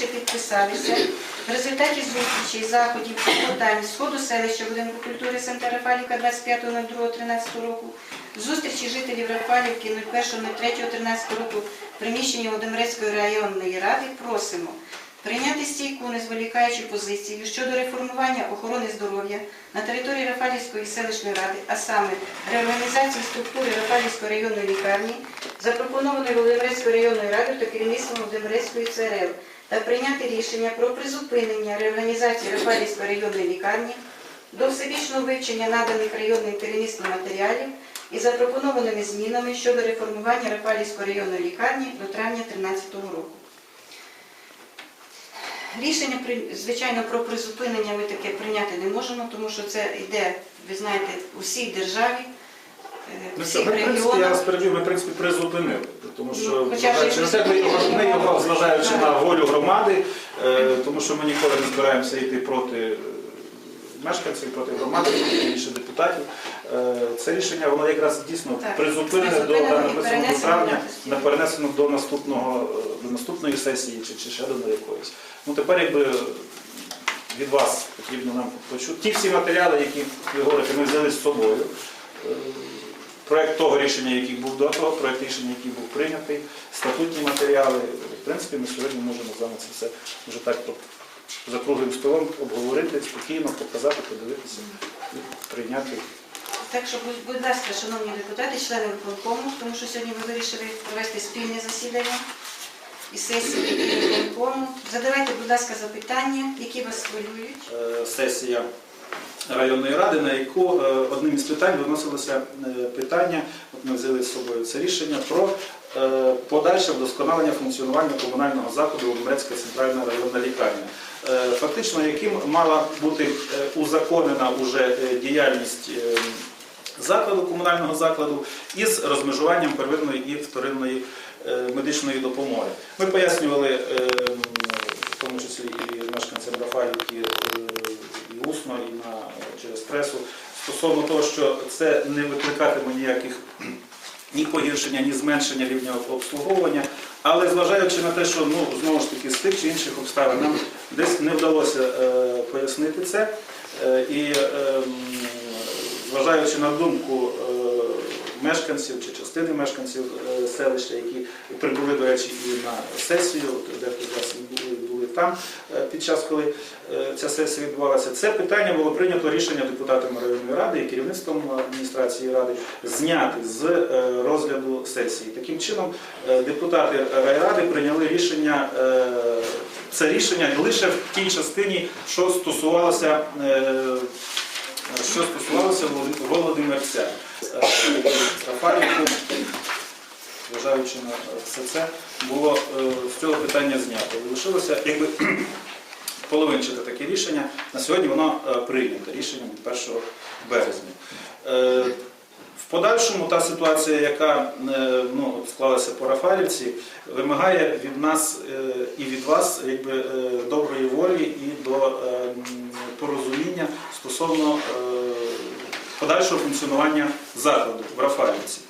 Вище підписалися. В результаті зустрічей, заходів, клопотань, сходу селища будинку культури Санта Рафалівка 25.02.13 року, зустрічі жителів Рафалівки 01.03.13 року в приміщенні Володимирецької районної ради просимо прийняти стійку, не зволікаючи позицію щодо реформування охорони здоров'я на території Рафалівської селищної ради, а саме реорганізації структури Рафалівської районної лікарні, запропонованої Володимирецькою районною радою та керівництвом Володимирецької ЦРЛ, прийняти рішення про призупинення реорганізації Рафалівської районної лікарні до всебічного вивчення наданих районним керівництвом матеріалів і запропонованими змінами щодо реформування Рафалівської районної лікарні до травня 2013 року. Рішення, звичайно, про призупинення ми таке прийняти не можемо, тому що це йде, ви знаєте, у всій державі, Ну, що, ми, в принципі, я вас перебив, ми, в принципі, призупинили. Тому що, Ну, хоча ж зважаючи і на ми його, ми його, зважаючи на волю громади, е, тому що ми ніколи не збираємося йти проти е, мешканців, проти громади, проти інших депутатів. Е, Це рішення, воно якраз дійсно Так, призупинене до призупинено і написаного перенесено травня, на постійно. перенесено до наступного, е, до наступної сесії чи, чи ще до якоїсь. Ну тепер якби від вас потрібно нам почути. Ті всі матеріали, які ви говорите, ми взяли з собою. Е, Проект того рішення, який був до того, проект рішення, який був прийнятий, статутні матеріали. В принципі, ми сьогодні можемо з вами це все вже так за круглим столом обговорити, спокійно показати, подивитися і прийняти. Так що, будь- будь ласка, шановні депутати, члени виконкому, тому що сьогодні ви вирішили провести спільне засідання і сесії і виконкому. Задавайте, будь ласка, запитання, які вас хвилюють. Е, сесія районної ради, на яку е, одним із питань виносилося е, питання, от ми взяли з собою це рішення про е, подальше вдосконалення функціонування комунального закладу Володимирецька центральна районна лікарня. Фактично, яким мала бути узаконена уже діяльність закладу, комунального закладу із розмежуванням первинної і вторинної медичної допомоги. Ми пояснювали, в тому числі і мешканцям Рафалівки е, і усно, і на, через пресу, стосовно того, що це не викликатиме ніяких ні погіршення, ні зменшення рівня обслуговування. Але зважаючи на те, що ну, знову ж таки з тих чи інших обставин нам десь не вдалося е, пояснити це. Е, і е, зважаючи на думку е, мешканців чи частини мешканців е, селища, які прибули, до речі, і на сесію, дехто вас там е, під час, коли е, ця сесія відбувалася, це питання було прийнято рішення депутатами районної ради і керівництвом адміністрації ради зняти з е, розгляду сесії. Таким чином, депутати райради прийняли рішення. Це рішення лише в тій частині, що стосувалося що стосувалося Володимирця. Рафаївку, зважаючи на все це, було е, з цього питання знято. Лишилося якби половинчате таке рішення. На сьогодні воно е, прийнято рішенням від 1 березня. Е, В подальшому та ситуація, яка ну, склалася по Рафалівці, вимагає від нас і від вас якби, доброї волі і до порозуміння стосовно подальшого функціонування закладу в Рафалівці.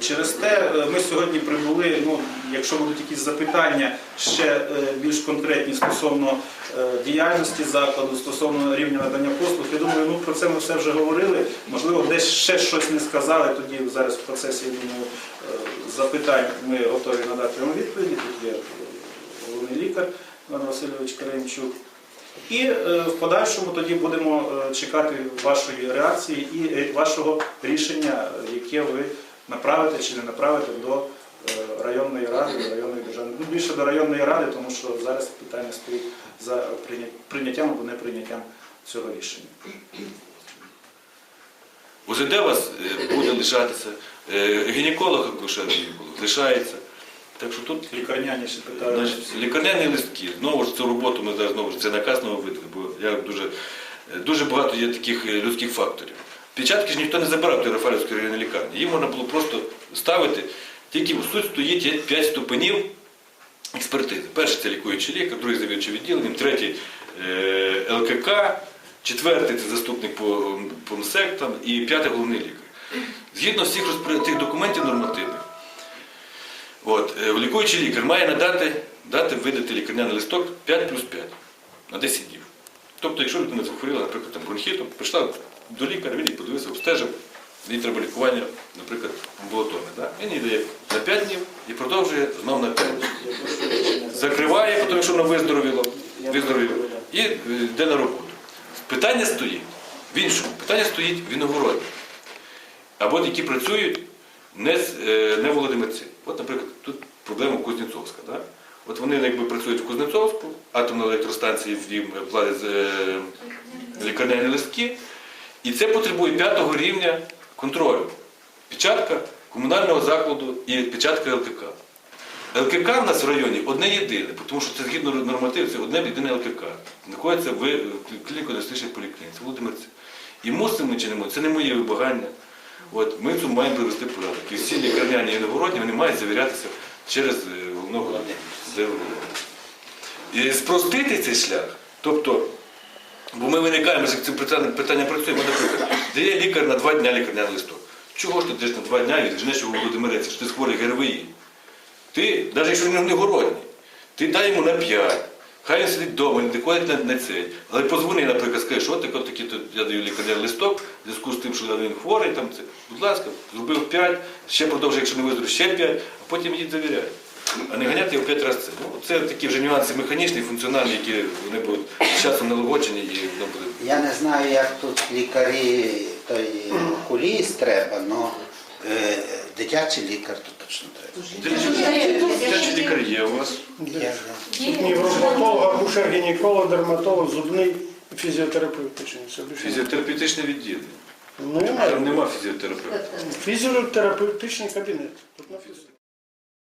Через те е, ми сьогодні прибули, ну, якщо будуть якісь запитання ще е, більш конкретні стосовно е, діяльності закладу, стосовно рівня надання послуг, я думаю, ну, про це ми все вже говорили. Можливо, десь ще щось не сказали, тоді зараз в процесі думаю, запитань ми готові надати вам відповіді. Тут є головний лікар Іван Васильович Каремчук. І в подальшому тоді будемо чекати вашої реакції і вашого рішення, яке ви направите чи не направите до е, районної ради, до районної державної. Ну, більше до районної ради, тому що зараз питання стоїть за прийня- прийняттям або неприйняттям цього рішення. УЗД вас е, буде лишатися, гінеколог, акушер гінеколог лишається. Так що тут Лікарняні ще питання. значить, лікарняні листки. Знову ж цю роботу ми зараз знову ж це наказ нового видали, бо я дуже, е, дуже багато є таких людських факторів. Печатки ж ніхто не забирав в Рафалівської районної лікарні. Їм можна було просто ставити, тільки в суть стоїть 5 ступенів експертизи. Перший це лікуючий лікар, другий завідувачий відділенням, третій е, ЛКК, четвертий це заступник по, по МСЕК там, і п'ятий головний лікар. Згідно всіх розпоряд- тих документів нормативних, от, е, лікуючий лікар має надати дати видати лікарняний листок 5 плюс 5 на 10 днів. Тобто, якщо людина захворіла, наприклад, там, бронхітом, прийшла до лікаря, він її подивився, обстежив, їй треба лікування, наприклад, амбулаторне. Да? Він їй дає на 5 днів і продовжує знову на 5 днів. Закриває, тому що вона виздоровіла, виздоровіла, і е, йде на роботу. Питання стоїть в іншому. Питання стоїть в іногородні. Або які працюють не, е, не володимирці. От, наприклад, тут проблема Кузнєцовська. Да? От вони якби працюють в Кузнєцовську, атомна електростанція їм платять е, лікарняні листки, і це потребує п'ятого рівня контролю. Печатка комунального закладу і печатка ЛКК. ЛКК в нас в районі одне єдине, тому що це згідно нормативів, це одне єдине ЛКК. Знаходиться в клініко-діагностичній поліклініці, Володимирці. І мусимо чи не мусимо, це не моє вибагання. От, ми цьому маємо привести порядок. І всі лікарняні і іногородні вони мають завірятися через е, головного. І спростити цей шлях, тобто, бо ми виникаємо, з цим питанням, питанням працюємо, наприклад, дає лікар на два дня лікарняний листок. Чого ж ти йдеш на два дня і відженеш його Володимирець, що ти хворий ГРВІ? Ти, навіть якщо він не голодний, ти дай йому на 5. Хай він сидить вдома, не ходить цей. Але позвони, наприклад, скажи, що таке, такі, то я даю лікарняний листок, в зв'язку з тим, що він хворий, там, це, будь ласка, зробив 5, ще продовжує, якщо не виздоровів, ще 5, а потім їдь завіряй. А не ганяти його 5 разів це. Ну, це такі вже нюанси механічні, функціональні, які вони будуть з часом налагоджені і воно буде. Я не знаю, як тут лікарі, той окуліст треба, але дитячий лікар тут точно треба. Дитячі лікарі є у вас. Я, Невропатолог, акушер, гінеколог, дерматолог, зубний, більше. Фізіотерапевтичне відділення. Ну, немає. Там нема фізіотерапевта. Фізіотерапевтичний кабінет. Тут написано.